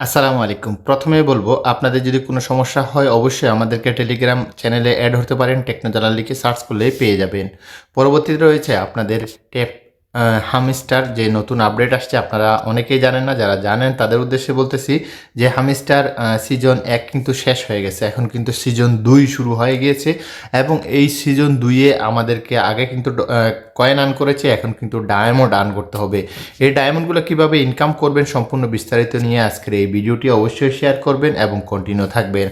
আসসালামু আলাইকুম। প্রথমে বলব, আপনাদের যদি কোনো সমস্যা হয়, অবশ্যই আমাদেরকে টেলিগ্রাম চ্যানেলে অ্যাড হতে পারেন। টেকনো জালাল লিখে সার্চ করলেই পেয়ে যাবেন। পরবর্তীতে রয়েছে আপনাদের ট্যাপ হামিস্টার যে নতুন আপডেট আসছে, আপনারা অনেকেই জানেন না, যারা জানেন তাদের উদ্দেশ্যে বলতেছি যে হামিস্টার সিজন এক কিন্তু শেষ হয়ে গেছে। এখন কিন্তু সিজন দুই শুরু হয়ে গিয়েছে এবং এই সিজন দুইয়ে আমাদেরকে আগে কিন্তু কয়েন আর্ন করেছে, এখন কিন্তু ডায়মন্ড আর্ন করতে হবে। এই ডায়মন্ডগুলো কীভাবে ইনকাম করবেন সম্পূর্ণ বিস্তারিত নিয়ে আজকের এই ভিডিওটি অবশ্যই শেয়ার করবেন এবং কন্টিনিউ থাকবেন।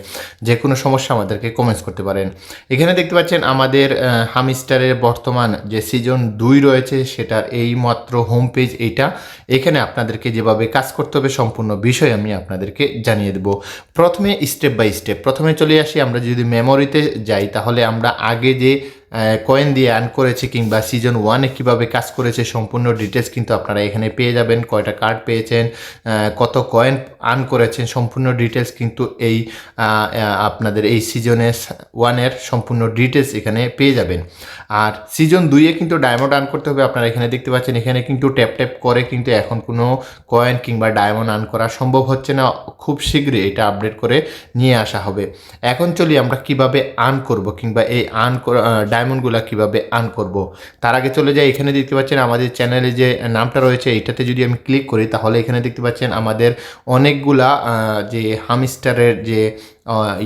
যে কোনো সমস্যা আমাদেরকে কমেন্টস করতে পারেন। এখানে দেখতে পাচ্ছেন আমাদের হামিস্টারের বর্তমান যে সিজন দুই রয়েছে, সেটার এই মাত্র হোম পেজ এইটা এখানে আপনাদেরকে যেভাবে কাজ করতে হবে, সম্পূর্ণ বিষয় আমি আপনাদেরকে জানিয়ে দেব। প্রথমে স্টেপ বাই স্টেপ প্রথমে চলে আসি আমরা যদি মেমোরিতে যাই, তাহলে আমরা আগে যে কয়েন দিয়ে আর্ন করেছে কিংবা সিজন ওয়ানে কীভাবে কাজ করেছে, সম্পূর্ণ ডিটেলস কিন্তু আপনারা এখানে পেয়ে যাবেন। কয়টা কার্ড পেয়েছেন কত কয়েন আর্ন করেছেন, সম্পূর্ণ ডিটেলস কিন্তু এই আপনাদের এই সিজনে ওয়ানের সম্পূর্ণ ডিটেলস এখানে পেয়ে যাবেন। আর সিজন দুইয়ে কিন্তু ডায়মন্ড আর্ন করতে হবে, আপনারা এখানে দেখতে পাচ্ছেন, এখানে কিন্তু ট্যাপ ট্যাপ করে কিন্তু এখন কোনো কয়েন কিংবা ডায়মন্ড আর্ন করা সম্ভব হচ্ছে না। খুব শীঘ্রই এটা আপডেট করে নিয়ে আসা হবে। এখন চলি আমরা কীভাবে আর্ন করব কিংবা এই আর্ন ডায়মন্ডগুলো কীভাবে আর্ন করব? তার আগে চলে যাই, এখানে দেখতে পাচ্ছেন আমাদের চ্যানেলে যে নামটা রয়েছে, এটাতে যদি আমি ক্লিক করি, তাহলে এখানে দেখতে পাচ্ছেন আমাদের অনেকগুলা যে হামিস্টারের যে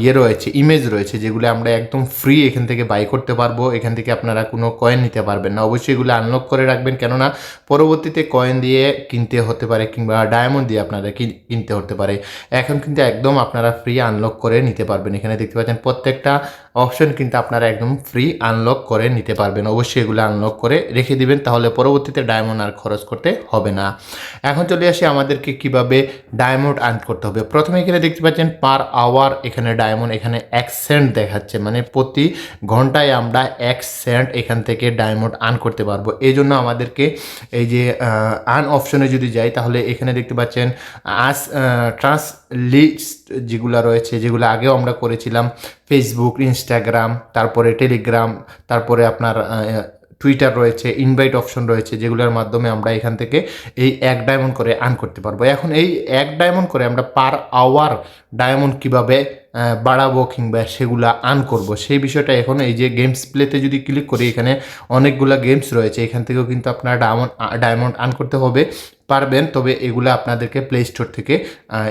ইয়ে রয়েছে ইমেজ রয়েছে, যেগুলো আমরা একদম ফ্রি এখান থেকে বাই করতে পারব। এখান থেকে আপনারা কোনো কয়েন নিতে পারবেন না। অবশ্যই এগুলো আনলক করে রাখবেন, কেননা পরবর্তীতে কয়েন দিয়ে কিনতে হতে পারে, কিংবা ডায়মন্ড দিয়ে আপনাদের কিনতে হতে পারে। এখন কিন্তু একদম আপনারা ফ্রি আনলক করে নিতে পারবেন। এখানে দেখতে পাচ্ছেন প্রত্যেকটা অপশন কিন্তু আপনারা একদম ফ্রি আনলক করে নিতে পারবেন। অবশ্যই এগুলো আনলক করে রেখে দিবেন, তাহলে পরবর্তীতে ডায়মন্ড আর খরচ করতে হবে না। এখন চলে আসি আমাদেরকে কীভাবে ডায়মন্ড আর্ন করতে হবে। প্রথমে এখানে দেখতে পাচ্ছেন পার আওয়ার এখানে ডায়মন্ড এখানে এক সেন্ট দেখাচ্ছে। মানে প্রতি ঘন্টায় আমরা এক সেন্ট এখান থেকে ডায়মন্ড আর্ন করতে পারব। এই জন্য আমাদেরকে এই যে আর্ন অপশনে যদি যাই, তাহলে এখানে দেখতে পাচ্ছেন আস ট্রান্স লিস্ট যেগুলো রয়েছে, যেগুলো আগেও আমরা করেছিলাম ফেসবুক ইনস্টাগ্রাম তারপরে টেলিগ্রাম তারপরে আপনার টুইটার রয়েছে ইনভাইট অপশন রয়েছে, যেগুলোর মাধ্যমে আমরা এখান থেকে এই এক ডায়মন্ড করে আর্ন করতে পারব। এখন এই এক ডায়মন্ড করে আমরা পার আওয়ার ডায়মন্ড কীভাবে বাড়াবো কিংবা সেগুলা আর্ন করব, সেই বিষয়টা এখন এই যে গেমস প্লেতে যদি ক্লিক করি, এখানে অনেকগুলো গেমস রয়েছে, এখান থেকেও কিন্তু আপনার ডায়মন্ড ডায়মন্ড আর্ন করতে হবে। পারবেন, তবে এগুলো আপনাদেরকে প্লে স্টোর থেকে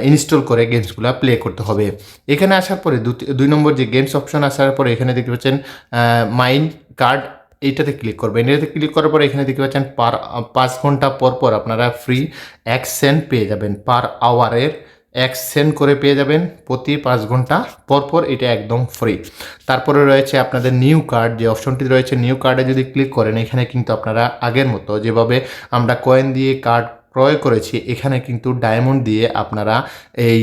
ইনস্টল করে গেমসগুলো প্লে করতে হবে। এখানে আসার পরে দুই নম্বর যে গেমস অপশন আসার পরে এখানে দেখতে পাচ্ছেন মাইন্ড কার্ড এইটাতে ক্লিক করবেন। এটাতে ক্লিক করার পর এখানে দেখতে পাচ্ছেন পার পাঁচ ঘণ্টা পর পর আপনারা ফ্রি এক সেন্ট পেয়ে যাবেন। পার আওয়ারের এক সেন্ট করে পেয়ে যাবেন প্রতি পাঁচ ঘণ্টা পর পর, এটা একদম ফ্রি তারপরে রয়েছে আপনাদের নিউ কার্ড যে অপশনটি রয়েছে নিউ কার্ডে যদি ক্লিক করেন, এখানে কিন্তু আপনারা আগের মতো যেভাবে আমরা কয়েন দিয়ে কার্ড ক্রয় করেছি, এখানে কিন্তু ডায়মন্ড দিয়ে আপনারা এই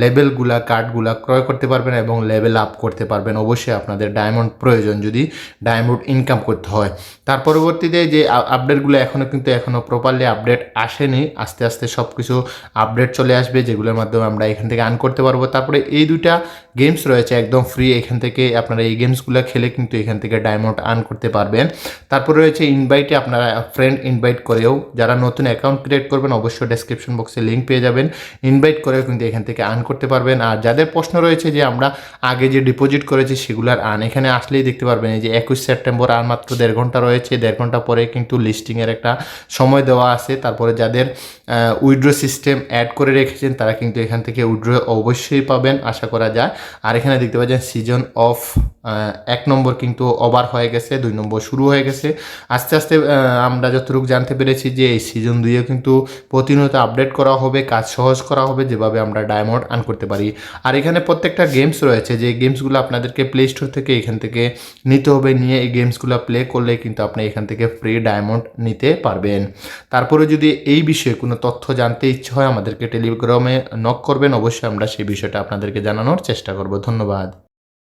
লেভেলগুলা কার্ডগুলা ক্রয় করতে পারবেন এবং লেভেল আপ করতে পারবেন। অবশ্যই আপনাদের ডায়মন্ড প্রয়োজন যদি ডায়মন্ড ইনকাম করতে হয়। তার পরবর্তীতে যে আপডেটগুলো এখনও কিন্তু এখনও প্রপারলি আপডেট আসেনি, আস্তে আস্তে সব কিছু আপডেট চলে আসবে, যেগুলোর মাধ্যমে আমরা এখান থেকে আর্ন করতে পারব। তারপরে এই দুইটা গেমস রয়েছে একদম ফ্রি এখান থেকে আপনারা এই গেমসগুলো খেলে কিন্তু এখান থেকে ডায়মন্ড আর্ন করতে পারবেন। তারপরে রয়েছে ইনভাইটে আপনারা ফ্রেন্ড ইনভাইট করেও, যারা নতুন অ্যাকাউন্ট ক্রিয়েট করবেন, অবশ্যই ডেসক্রিপশন বক্সে লিঙ্ক পেয়ে যাবেন। ইনভাইট করেও কিন্তু এখান থেকে আর্ন করতে পারবেন। আর যাদের প্রশ্ন রয়েছে যে আমরা আগে যে ডিপোজিট করেছি সেগুলার আর্ন এখানে আসলেই দেখতে পারবেন। এই যে একুশ সেপ্টেম্বর, আর মাত্র দেড় ঘণ্টা রয়েছে। দেড় ঘণ্টা পরে কিন্তু লিস্টিংয়ের একটা সময় দেওয়া আছে। তারপরে যাদের উইড্রো সিস্টেম অ্যাড করে রেখেছেন, তারা কিন্তু এখান থেকে উইড্রো অবশ্যই পাবেন, আশা করা যায়। আর এখানে দেখতে পাচ্ছেন সিজন অফ এক নম্বর কিন্তু ওভার হয়ে গেছে, দুই নম্বর শুরু হয়ে গেছে। আস্তে আস্তে আমরা যতটুকু জানতে পেরেছি যে এই সিজন দুইয়ে কিন্তু প্রতিনিয়ত আপডেট করা হবে, কাজ সহজ করা হবে, যেভাবে আমরা ডায়মন্ড আর্ন করতে পারি। আর এখানে প্রত্যেকটা গেমস রয়েছে, যে গেমসগুলো আপনাদেরকে প্লে স্টোর থেকে এখান থেকে নিতে হবে, নিয়ে এই গেমসগুলো প্লে করলে কিন্তু আপনি এখান থেকে ফ্রি ডায়মন্ড নিতে পারবেন। তারপরে যদি এই বিষয়ে কোনো তথ্য জানতে ইচ্ছে হয়, আমাদেরকে টেলিগ্রামে নক করবেন। অবশ্যই আমরা সেই বিষয়টা আপনাদেরকে জানানোর চেষ্টা করব। ধন্যবাদ।